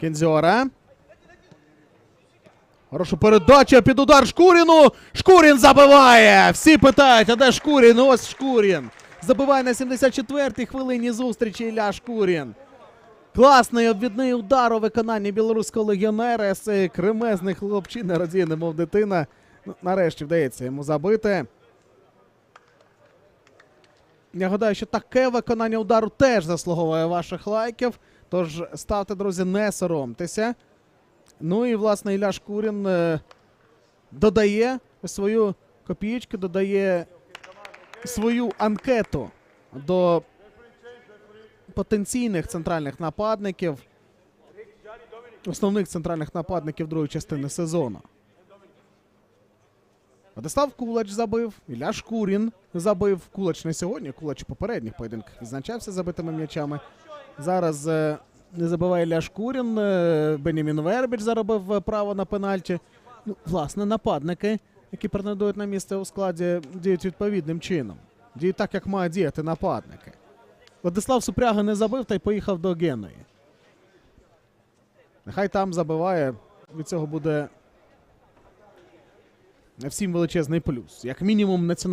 Кінзьора. Хороша передача під удар Шкуріну. Шкурін забиває. Всі питають, а де Шкурін? Ось Шкурін. Забиває на 74-й хвилині зустрічі Ілля Шкурін. Класний обвідний удар у виконанні білоруського легіонера. Цей кремезний хлопчина радіє, немов дитина. Ну, нарешті вдається йому забити. Я гадаю, що таке виконання удару теж заслуговує ваших лайків. Тож ставте, друзі, не соромтеся. Ну і, власне, Ілля Шкурін е, додає свою копієчку, додає свою анкету до потенційних центральних нападників, основних центральних нападників другої частини сезону. Владислав Кулач забив, Ілля Шкурін забив. Кулач не сьогодні, Кулач попередніх поєдинках відзначався забитими м'ячами. Зараз е, не забиває Ілля Шкурін. Е, Бенімін Вербіч заробив е, право на пенальті. Ну, власне, нападники, які претендують на місце у складі, діють відповідним чином. Діють так, як мають діяти нападники. Владислав Супряга не забив та й поїхав до Геної. Нехай там забиває. Від цього буде всім величезний плюс. Як мінімум, національний.